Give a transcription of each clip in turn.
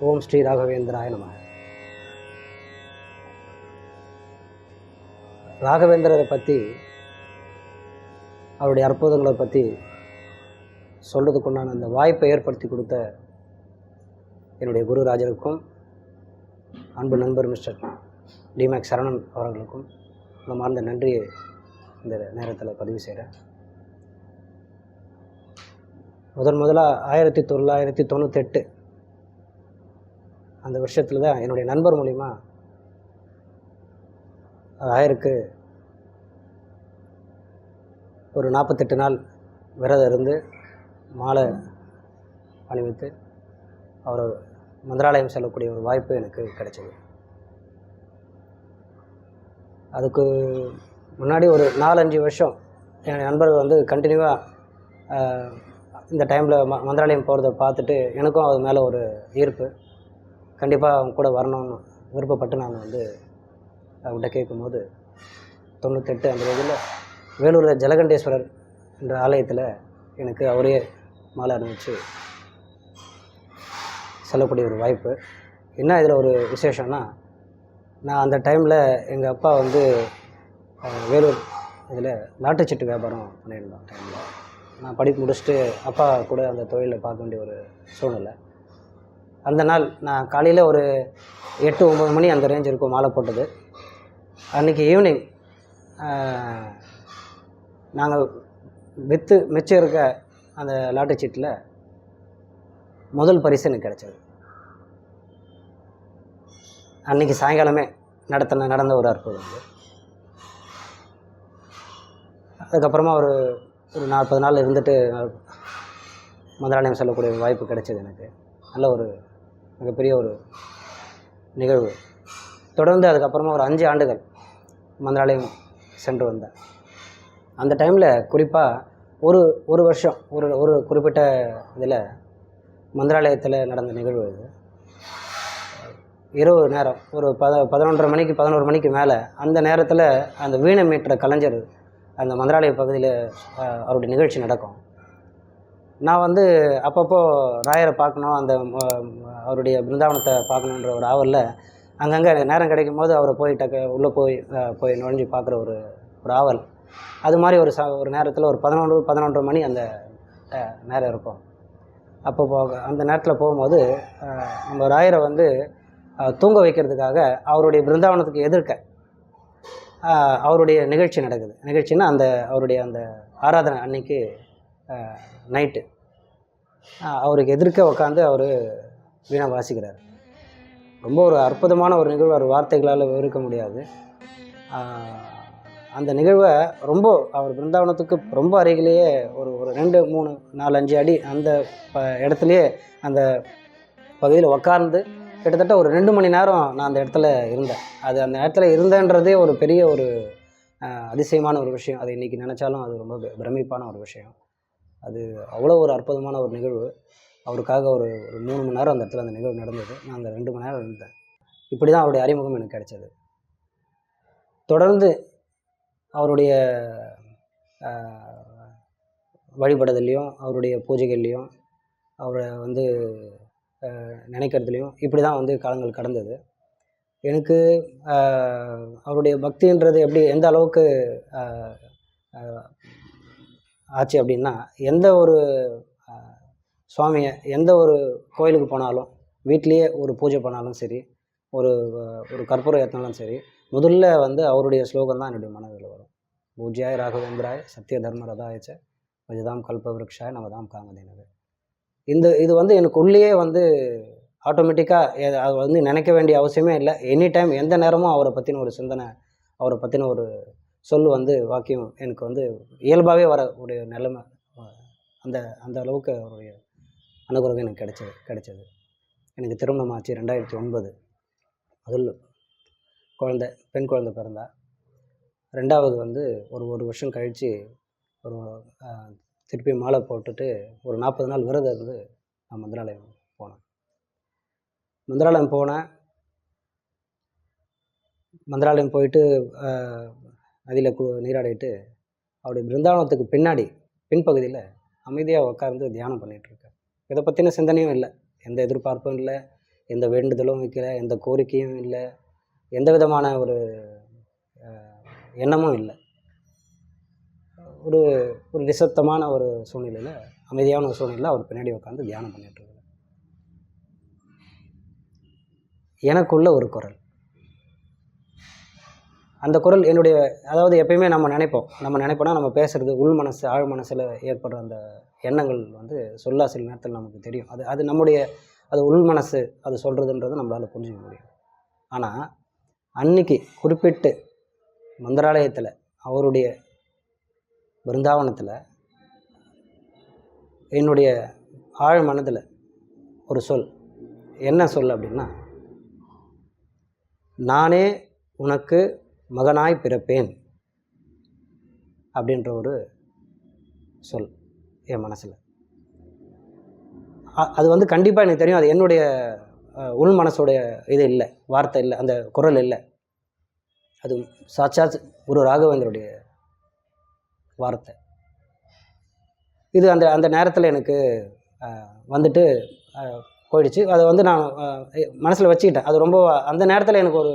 ஓம் ஸ்ரீ ராகவேந்திராய நம. ராகவேந்திரரை பற்றி அவருடைய அற்புதங்களை பற்றி சொல்கிறதுக்குண்டான அந்த வாய்ப்பை ஏற்படுத்தி கொடுத்த என்னுடைய குருராஜருக்கும் அன்பு நண்பர் மிஸ்டர் டிமேக் சரணன் அவர்களுக்கும் மனமார்ந்த நன்றியை இந்த நேரத்தில் பதிவு செய்கிறேன் முதன் முதலாக ஆயிரத்தி தொள்ளாயிரத்தி தொண்ணூற்றெட்டு அந்த வருஷத்தில் தான் என்னுடைய நண்பர் மூலிமா ஆயருக்கு. ஒரு நாற்பத்தெட்டு நாள் விரதம் இருந்து மாலை அணிவித்து அவர் மந்திராலயம் செல்லக்கூடிய ஒரு வாய்ப்பு எனக்கு கிடைச்சது. அதுக்கு முன்னாடி ஒரு நாலஞ்சு வருஷம் என் நண்பர்கள் வந்து கண்டினியூவாக இந்த டைமில் ம மந்திராலயம் போகிறத பார்த்துட்டு எனக்கும் அது மேலே ஒரு ஈர்ப்பு. கண்டிப்பாக அவங்க கூட வரணும்னு விருப்பப்பட்டு நான் வந்து அவங்கள்ட்ட கேட்கும்போது தொண்ணூத்தெட்டு அந்த இதில் வேலூரில் ஜலகண்டேஸ்வரர் என்ற ஆலயத்தில் எனக்கு அவரே மாலை அணிவிச்சு செல்லக்கூடிய ஒரு வாய்ப்பு. என்ன இதில் ஒரு விசேஷம்னா நான் அந்த டைமில் எங்கள் அப்பா வந்து வேலூர் இதில் நாட்டுச்சீட்டு வியாபாரம் பண்ணியிருந்தோம் டைமில். நான் படிப்பு முடிச்சுட்டு அப்பா கூட அந்த தொழிலை பார்க்க வேண்டிய ஒரு சூழ்நிலை. அந்த நாள் நான் காலையில் ஒரு எட்டு ஒம்பது மணி அந்த ரேஞ்ச் இருக்கும் மாலை போட்டது. அன்றைக்கி ஈவினிங் நாங்கள் விற்று மிச்சம் இருக்க அந்த லாட்டரி முதல் பரிசு எனக்கு கிடச்சது. அன்றைக்கி சாயங்காலமே நடத்தின நடந்த ஒரு அற்புதம் அது. அதுக்கப்புறமா ஒரு ஒரு நாற்பது நாள் இருந்துட்டு முதலாளியம் சொல்லக்கூடிய வாய்ப்பு கிடைச்சது எனக்கு. நல்ல ஒரு மிகப்பெரிய ஒரு நிகழ்வு. தொடர்ந்து அதுக்கப்புறமா ஒரு அஞ்சு ஆண்டுகள் மந்திராலயம் சென்று வந்தேன் அந்த டைமில் குறிப்பாக ஒரு ஒரு வருஷம் ஒரு ஒரு குறிப்பிட்ட இதில் மந்திராலயத்தில் நடந்த நிகழ்வு இது. இரவு நேரம் ஒரு பத பதினொன்றரை மணிக்கு பதினோரு மணிக்கு மேலே அந்த நேரத்தில் அந்த வீணை மீட்டுற கலைஞர் அந்த மந்திராலய பகுதியில் அவருடைய நிகழ்ச்சி நடக்கும். நான் வந்து அப்பப்போ ராயரை பார்க்கணும் அந்த அவருடைய பிருந்தாவனத்தை பார்க்கணுன்ற ஒரு ஆவலில் அங்கங்கே நேரம் கிடைக்கும் போது அவரை போய் டக்கு உள்ளே போய் போய் நுழைஞ்சு பார்க்குற ஒரு ஒரு ஆவல். அது மாதிரி ஒரு ச ஒரு நேரத்தில் ஒரு பதினொன்று பதினொன்றரை மணி அந்த நேரம் இருக்கும். அப்போ போக அந்த நேரத்தில் போகும்போது நம்ம ராயரை வந்து தூங்க வைக்கிறதுக்காக அவருடைய பிருந்தாவனத்துக்கு எதிர்க்க அவருடைய நிகழ்ச்சி நடக்குது. நிகழ்ச்சின்னா அந்த அவருடைய அந்த ஆராதனை அன்னைக்கு நைட்டு அவருக்கு எதிர்க்க உட்காந்து அவர் வீணை வாசிக்கிறார். ரொம்ப ஒரு அற்புதமான ஒரு நிகழ்வு அவர் வார்த்தைகளால் விவரிக்க முடியாது. அந்த நிகழ்வை ரொம்ப அவர் பிருந்தாவனத்துக்கு ரொம்ப அருகிலேயே ஒரு ஒரு ரெண்டு மூணு நாலு அஞ்சு அடி அந்த ப இடத்துலையே அந்த பகுதியில் உக்கார்ந்து கிட்டத்தட்ட ஒரு ரெண்டு மணி நேரம் நான் அந்த இடத்துல இருந்தேன். அது அந்த இடத்துல இருந்தேன்றதே ஒரு பெரிய ஒரு அதிசயமான ஒரு விஷயம். அது இன்றைக்கி நினச்சாலும் அது ரொம்ப பிரமிப்பான ஒரு விஷயம். அது அவ்வளோ ஒரு அற்புதமான ஒரு நிகழ்வு. அவருக்காக ஒரு ஒரு மூணு மணி நேரம் அந்த இடத்துல அந்த நிகழ்வு நடந்தது. நான் அந்த ரெண்டு மணி நேரம் இருந்தேன். இப்படி தான் அவருடைய அறிமுகம் எனக்கு கிடைச்சது. தொடர்ந்து அவருடைய வழிபடுதல்லையும் அவருடைய பூஜைகள்லையும் அவரை வந்து நினைக்கிறதுலையும் இப்படி தான் வந்து காலங்கள் கடந்தது. எனக்கு அவருடைய பக்தின்றது எப்படி எந்த அளவுக்கு ஆச்சு அப்படின்னா எந்த ஒரு சுவாமியை எந்த ஒரு கோயிலுக்கு போனாலும் வீட்லேயே ஒரு பூஜை பண்ணாலும் சரி ஒரு ஒரு கற்பூரம் ஏற்றினாலும் சரி முதல்ல வந்து அவருடைய ஸ்லோகம் தான் என்னுடைய மனதில் வரும். பூஜ்யாய் ராகவேந்திராய் சத்திய தர்ம ரதாயச்ச வஜதாம் நம்ம நவதாம் காமதேனவே. இந்த இது வந்து எனக்கு உள்ளேயே வந்து ஆட்டோமேட்டிக்காக அது வந்து நினைக்க வேண்டிய அவசியமே இல்லை. எனி டைம் எந்த நேரமும் அவரை பற்றின ஒரு சிந்தனை அவரை பற்றின ஒரு சொல் வந்து வாக்கியம் எனக்கு வந்து இயல்பாகவே வர ஒரு நிலைமை அந்த அந்த அளவுக்கு அவருடைய அனுகிரகம் எனக்கு கிடைச்சது கிடைச்சது. எனக்கு திருமணம் ஆச்சு ரெண்டாயிரத்தி ஒன்பது. முதல் குழந்த பெண் குழந்தை பிறந்தா. ரெண்டாவது வந்து ஒரு ஒரு வருஷம் கழித்து ஒரு திருப்பி மாலை போட்டுட்டு ஒரு நாற்பது நாள் விரதம் இருந்து நான் மந்திராலயம் போனேன். மந்திராலயம் போனேன். மந்திராலயம் போயிட்டு நதியில் கு நீராடிட்டு அவருடைய பிருந்தாவனத்துக்கு பின்னாடி பின்பகுதியில் அமைதியாக உட்கார்ந்து தியானம் பண்ணிகிட்ருக்கார் இதை பற்றின சிந்தனையும் இல்லை. எந்த எதிர்பார்ப்பும் இல்லை. எந்த வேண்டுதலும் வைக்கல. எந்த கோரிக்கையும் இல்லை. எந்த விதமான ஒரு எண்ணமும் இல்லை. ஒரு ஒரு நிசப்தமான ஒரு சூழ்நிலையில் அமைதியான ஒரு சூழ்நிலையில் அவர் பின்னாடி உட்காந்து தியானம் பண்ணிகிட்ருக்கார் எனக்குள்ள ஒரு குரல். அந்த குரல் என்னுடைய அதாவது எப்பயுமே நம்ம நினைப்போம். நம்ம நினைப்போம்னா நம்ம பேசுறது உள் மனசு ஆழ் மனசில் ஏற்படுற அந்த எண்ணங்கள் வந்து சொல்லா சில நேரத்தில் நமக்கு தெரியும். அது அது நம்முடைய அது உள் மனசு அது சொல்கிறதுன்றது நம்மளால் புரிஞ்சுக்க முடியும். ஆனால் அன்னைக்கு குறிப்பிட்டு மந்திராலயத்தில் அவருடைய பிருந்தாவனத்தில் என்னுடைய ஆழ் மனதில் ஒரு சொல். என்ன சொல் அப்படின்னா நானே உனக்கு மகனாய் பிறப்பேன் அப்படின்ற ஒரு சொல் என் மனசில். அது வந்து கண்டிப்பாக எனக்கு தெரியும். அது என்னுடைய உள் மனசோடைய இது இல்லை வார்த்தை இல்லை அந்த குரல் இல்லை. அது சாட்சாத் குரு ராகவேந்தருடைய வார்த்தை. இது அந்த அந்த நேரத்தில் எனக்கு வந்துட்டு போயிடுச்சு. அதை வந்து நான் மனசில் வச்சுக்கிட்டேன். அது ரொம்ப அந்த நேரத்தில் எனக்கு ஒரு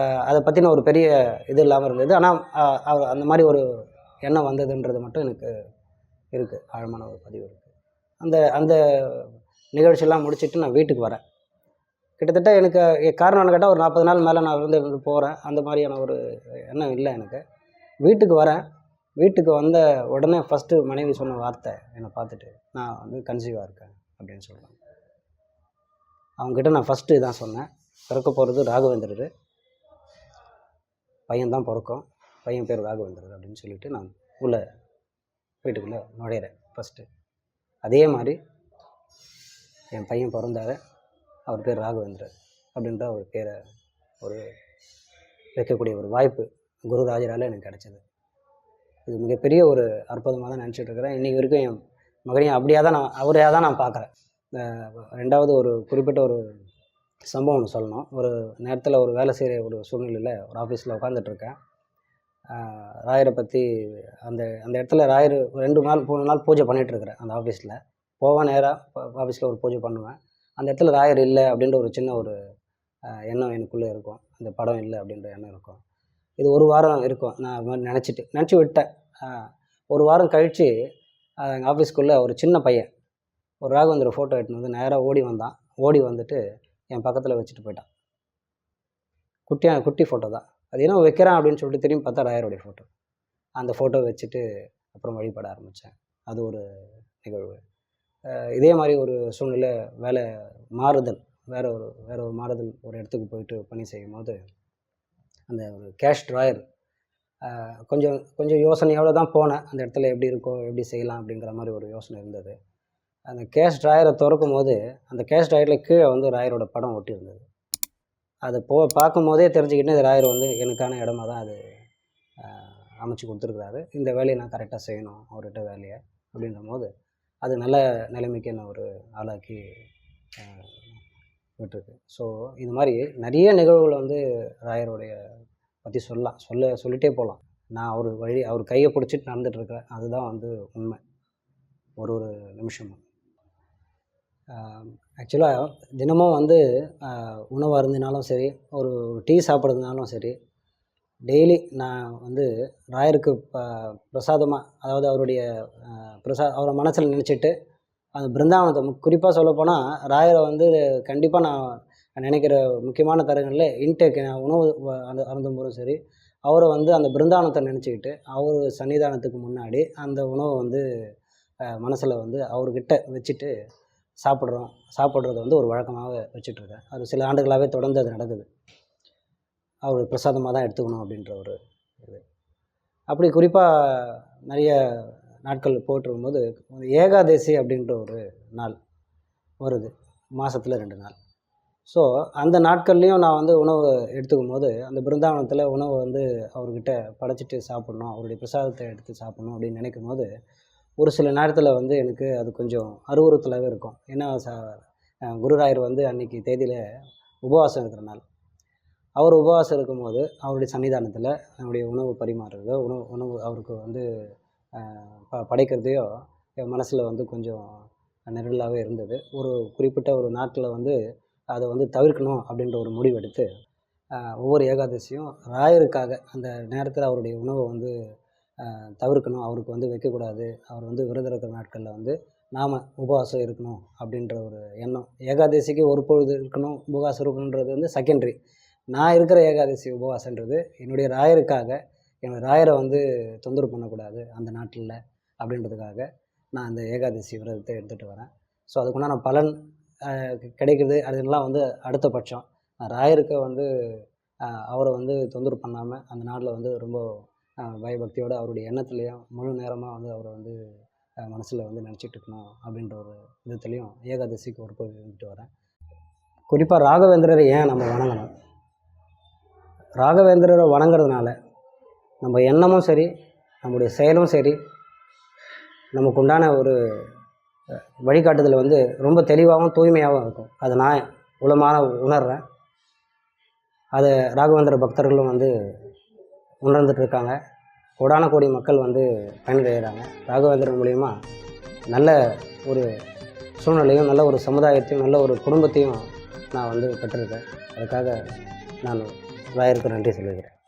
அதை பற்றின ஒரு பெரிய இது இல்லாமல் இருந்தது. ஆனால் அவர் அந்த மாதிரி ஒரு எண்ணம் வந்ததுன்றது மட்டும் எனக்கு இருக்குது ஆழமான ஒரு பதிவு இருக்குது அந்த அந்த நிகழ்ச்சியெல்லாம் முடிச்சுட்டு நான் வீட்டுக்கு வரேன். கிட்டத்தட்ட எனக்கு எ- காரணம்னு கேட்டால் ஒரு நாற்பது நாள் மேலே நான் வந்து இருந்து போகிறேன் அந்த மாதிரியான ஒரு எண்ணம் இல்லை எனக்கு. வீட்டுக்கு வரேன். வீட்டுக்கு வந்த உடனே ஃபஸ்ட்டு மனைவி சொன்ன வார்த்தை என்னை பார்த்துட்டு நான் வந்து கன்சீவாக இருக்கேன் அப்படின்னு சொல்கிறேன் அவங்ககிட்ட நான் ஃபஸ்ட்டு இதான் சொன்னேன். பிறக்க போகிறது ராகவேந்திரர். பையன் தான் பிறக்கும். பையன் பேர் ராகவேந்திரர் அப்படின்னு சொல்லிட்டு நான் உள்ளே வீட்டுக்குள்ளே நுழையிறேன் ஃபஸ்ட்டு அதே மாதிரி என் பையன் பிறந்தார அவர் பேர் ராகவேந்திரர் அப்படின்ற ஒரு பேரை ஒரு வைக்கக்கூடிய ஒரு வாய்ப்பு குரு ராஜரால் எனக்கு கிடச்சிது. இது மிகப்பெரிய ஒரு அற்புதமாக தான் நினச்சிட்டு இருக்கிறேன். இன்றைக்கி வரைக்கும் என் மகனையும் அப்படியே தான் நான் அவரையாக தான் நான் பார்க்குறேன். ரெண்டாவது ஒரு குறிப்பிட்ட ஒரு சம்பவம் ஒன்று சொல்லணும். ஒரு நேரத்தில் ஒரு வேலை செய்கிற ஒரு சூழ்நிலையில் ஒரு ஆஃபீஸில் உட்காந்துட்ருக்கேன் ராயரை பற்றி அந்த அந்த இடத்துல ராயர் ரெண்டு நாள் மூணு நாள் பூஜை பண்ணிகிட்ருக்கிறேன் அந்த ஆஃபீஸில் போவேன் நேராக ஆஃபீஸில் ஒரு பூஜை பண்ணுவேன். அந்த இடத்துல ராயர் இல்லை அப்படின்ற ஒரு சின்ன ஒரு எண்ணம் எனக்குள்ளே இருக்கும். அந்த படம் இல்லை அப்படின்ற எண்ணம் இருக்கும். இது ஒரு வாரம் இருக்கும். நான் அது மாதிரி நினச்சிட்டு நினச்சி விட்டேன். ஒரு வாரம் கழித்து எங்கள் ஆஃபீஸ்க்குள்ளே ஒரு சின்ன பையன் ஒரு ராகவேந்திர ஃபோட்டோ எடுத்துன்னு வந்து நேராக ஓடி வந்தான். ஓடி வந்துட்டு என் பக்கத்தில் வச்சுட்டு போயிட்டான். குட்டியா குட்டி ஃபோட்டோ தான். அது ஏன்னா வைக்கிறான் அப்படின்னு சொல்லிட்டு திரும்பி பார்த்தா ராயருடைய ஃபோட்டோ அந்த ஃபோட்டோ வச்சுட்டு அப்புறம் வழிபட ஆரம்பித்தேன் அது ஒரு நிகழ்வு. இதே மாதிரி ஒரு சூழ்நிலை வேலை மாறுதல் வேற ஒரு வேற ஒரு மாறுதல் ஒரு இடத்துக்கு போயிட்டு பணி செய்யும் போது அந்த ஒரு கேஷ் ட்ராயர் கொஞ்சம் கொஞ்சம் யோசனையோடு தான் போனேன். அந்த இடத்துல எப்படி இருக்கோ எப்படி செய்யலாம் அப்படிங்கிற மாதிரி ஒரு யோசனை இருந்தது. அந்த கேஷ் ட்ராயரை திறக்கும் போது அந்த கேஷ் ட்ராயரில் கீழே வந்து ராயரோட படம் ஒட்டி இருந்தது அது போ பார்க்கும் போதே தெரிஞ்சுக்கிட்டு இந்த ராயர் வந்து எனக்கான இடமா தான் அது அமைச்சு கொடுத்துருக்குறாரு. இந்த வேலையை நான் கரெக்டாக செய்யணும் அவர்கிட்ட வேலையை அப்படின்ற போது அது நல்ல நிலைமைக்கு என்னை ஒரு ஆளாக்கி விட்டுருக்கு. ஸோ இது மாதிரி நிறைய நிகழ்வுகள் வந்து ராயருடைய பற்றி சொல்லலாம். சொல்ல சொல்லிட்டே போகலாம். நான் அவர் வழி அவர் கையை பிடிச்சிட்டு நடந்துட்டுருக்கேன் அதுதான் வந்து உண்மை. ஒரு ஒரு நிமிஷமும். ஆக்சுவலாக தினமும் வந்து உணவு அருந்தினாலும் சரி ஒரு டீ சாப்பிட்றதுனாலும் சரி டெய்லி நான் வந்து ராயருக்கு ப பிரசாதமாக அதாவது அவருடைய பிரசா அவரை மனசில் நினச்சிட்டு அந்த பிருந்தாவனத்தை குறிப்பாக சொல்லப்போனால் ராயரை வந்து கண்டிப்பாக நான் நினைக்கிற முக்கியமான தருணங்களில் இன்டேக் உணவு அந்த அருந்தும் போதும் சரி அவரை வந்து அந்த பிருந்தாவனத்தை நினச்சிக்கிட்டு அவர் சன்னிதானத்துக்கு முன்னாடி அந்த உணவை வந்து மனசில் வந்து அவர்கிட்ட வச்சுட்டு சாப்பிட்றோம். சாப்பிட்றத வந்து ஒரு வழக்கமாக வச்சுட்ருக்கேன். அது சில ஆண்டுகளாகவே தொடர்ந்து அது நடக்குது. அவர் பிரசாதமாக தான் எடுத்துக்கணும் அப்படின்ற ஒரு இது. அப்படி குறிப்பாக நிறைய நாட்கள் போட்டிருக்கும்போது ஏகாதசி அப்படின்ற ஒரு நாள் வருது. மாதத்தில் ரெண்டு நாள். ஸோ அந்த நாட்கள்லேயும் நான் வந்து உணவு எடுத்துக்கும் போது அந்த பிருந்தாவனத்தில் உணவை வந்து அவர்கிட்ட படைச்சிட்டு சாப்பிட்ணும் அவருடைய பிரசாதத்தை எடுத்து சாப்பிட்ணும் அப்படின்னு நினைக்கும் போது ஒரு சில நேரத்தில் வந்து எனக்கு அது கொஞ்சம் அருவறுத்தலாகவே இருக்கும். ஏன்னா ச குருராயர் வந்து அன்னைக்கு தேதியில் உபவாசம் இருக்கிற நாள் அவர் உபவாசம் இருக்கும்போது அவருடைய சன்னிதானத்தில் நம்முடைய உணவு பரிமாறுறதோ உணவு உணவு அவருக்கு வந்து ப படைக்கிறதையோ என் மனசில் வந்து கொஞ்சம் நெருடலாகவே இருந்தது. ஒரு குறிப்பிட்ட ஒரு நாட்டில் வந்து அதை வந்து தவிர்க்கணும் அப்படின்ற ஒரு முடிவெடுத்து ஒவ்வொரு ஏகாதசியும் ராயருக்காக அந்த நேரத்தில் அவருடைய உணவை வந்து தவிர்க்கணும். அவருக்கு வந்து வைக்கக்கூடாது. அவர் வந்து விரதம் இருக்கிற நாட்களில் வந்து நாம் உபவாசம் இருக்கணும் அப்படின்ற ஒரு எண்ணம். ஏகாதசிக்கு ஒரு பொழுது இருக்கணும் உபவாசம் இருக்கணுன்றது வந்து செகண்டரி நான் இருக்கிற ஏகாதசி உபவாசன்றது என்னுடைய ராயருக்காக என்னோடய ராயரை வந்து தொந்தரவு பண்ணக்கூடாது அந்த நாட்டில் அப்படின்றதுக்காக நான் அந்த ஏகாதசி விரதத்தை எடுத்துகிட்டு வரேன். ஸோ அதுக்குண்டான பலன் கிடைக்கிறது கிடைக்குது அதெல்லாம் வந்து அடுத்த பட்சம். ராயருக்கு வந்து அவரை வந்து தொந்தரவு பண்ணாமல் அந்த நாட்டில் வந்து ரொம்ப பயபக்தியோடு அவருடைய எண்ணத்துலேயும் முழு நேரமாக வந்து அவரை வந்து மனசில் வந்து நினச்சிட்டு இருக்கணும் அப்படின்ற ஒரு விதத்துலேயும் ஏகாதசிக்கு ஒரு பொழுது வரேன். குறிப்பாக ராகவேந்திரரை ஏன் நம்ம வணங்கணும்? ராகவேந்திரரை வணங்குறதுனால நம்ம எண்ணமும் சரி நம்முடைய செயலும் சரி நமக்கு உண்டான ஒரு வழிகாட்டுதல் வந்து ரொம்ப தெளிவாகவும் தூய்மையாகவும் இருக்கும். அதை நான் உளமான உணர்கிறேன் அதை ராகவேந்திர பக்தர்களும் வந்து உணர்ந்துட்டு இருக்காங்க. கோடான கோடி மக்கள் வந்து பயனடைகிறாங்க. ராகவேந்திரன் மூலிமா நல்ல ஒரு சூழ்நிலையும் நல்ல ஒரு சமுதாயத்தையும் நல்ல ஒரு குடும்பத்தையும் நான் வந்து பெற்றிருக்கேன். அதுக்காக நான் ராயருக்கு நன்றி சொல்லுகிறேன்